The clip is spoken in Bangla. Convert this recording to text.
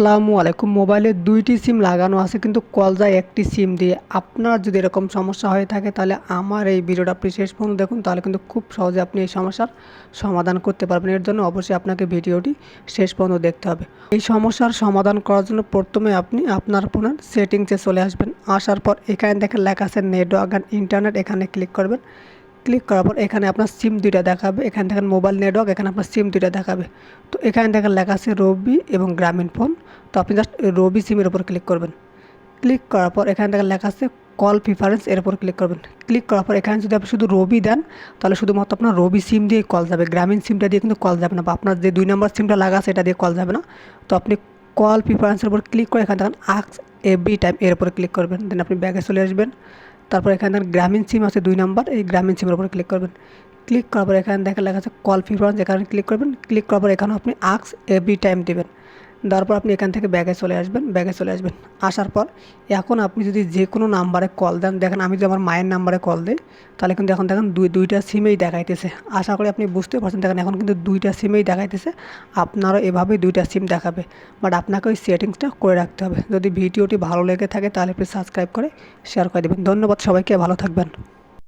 আসসালামু আলাইকুম। মোবাইলে দুইটি সিম লাগানো আছে, কিন্তু কল যায় একটি সিম দিয়ে। আপনার যদি এরকম সমস্যা হয়ে থাকে, তাহলে আমার এই ভিডিওটা আপনি শেষ পর্যন্ত দেখুন, তাহলে কিন্তু খুব সহজে আপনি এই সমস্যার সমাধান করতে পারবেন। এর জন্য অবশ্যই আপনাকে ভিডিওটি শেষ পর্যন্ত দেখতে হবে। এই সমস্যার সমাধান করার জন্য প্রথমে আপনি আপনার ফোনের সেটিংসে চলে আসবেন। আসার পর এখানে দেখেন লেখা আছে, নেটওয়ার্ক অ্যান্ড ইন্টারনেট এখানে ক্লিক করবেন। ক্লিক করার পর এখানে আপনার সিম দুইটা দেখাবে। এখানে দেখেন মোবাইল নেটওয়ার্ক এখানে আপনার সিম দুইটা দেখাবে। তো এখানে দেখেন লেখা আছে রবি এবং গ্রামীণ ফোন তো আপনি জাস্ট রবি সিমের উপর ক্লিক করবেন। ক্লিক করার পর এখানে দেখেন লেখা আছে কল প্রিফারেন্স এর উপর ক্লিক করবেন। ক্লিক করার পর এখানে যদি আপনি শুধু রবি দেন, তাহলে শুধুমাত্র আপনার রবি সিম দিয়ে কল যাবে। গ্রামীণ সিমটা দিয়ে কিন্তু কল যাবে না বা আপনার যে দুই নম্বর সিমটা লাগা আছে, এটা দিয়ে কল যাবে না। তো আপনি কল প্রিফারেন্সের উপর ক্লিক করে এখানে দেখেন আক্স এভরি টাইম এর উপর ক্লিক করবেন। দেন আপনি ব্যাগে চলে আসবেন। তারপর এখানে গ্রামীণ সিম আছে দুই নাম্বার, এই গ্রামীণ সিমের উপরে ক্লিক করবেন। ক্লিক করার পর এখানে দেখা লেখা আছে কল প্রিফারেন্স এখানে ক্লিক করবেন ক্লিক করার পর এখানে আপনি আক্স এভরি টাইম দেবেন। দেওয়ার পর আপনি এখান থেকে ব্যাগে চলে আসবেন ব্যাগে চলে আসবেন। আসার পর এখন আপনি যদি যে কোনো নাম্বারে কল দেন, দেখেন আমি যদি আমার মায়ের নাম্বারে কল দিই, তাহলে কিন্তু এখন দেখেন দুই, দুইটা সিমেই দেখাইতেছে। আশা করি আপনি বুঝতে পারছেন, দেখেন এখন কিন্তু দুইটা সিমেই দেখাইতেছে, আপনারও এভাবেই দুইটা সিম দেখাবে। বাট আপনাকে ওই সেটিংসটা করে রাখতে হবে। যদি ভিডিওটি ভালো লেগে থাকে, তাহলে প্লিজ সাবস্ক্রাইব করে শেয়ার করে দেবেন। ধন্যবাদ সবাইকে, ভালো থাকবেন।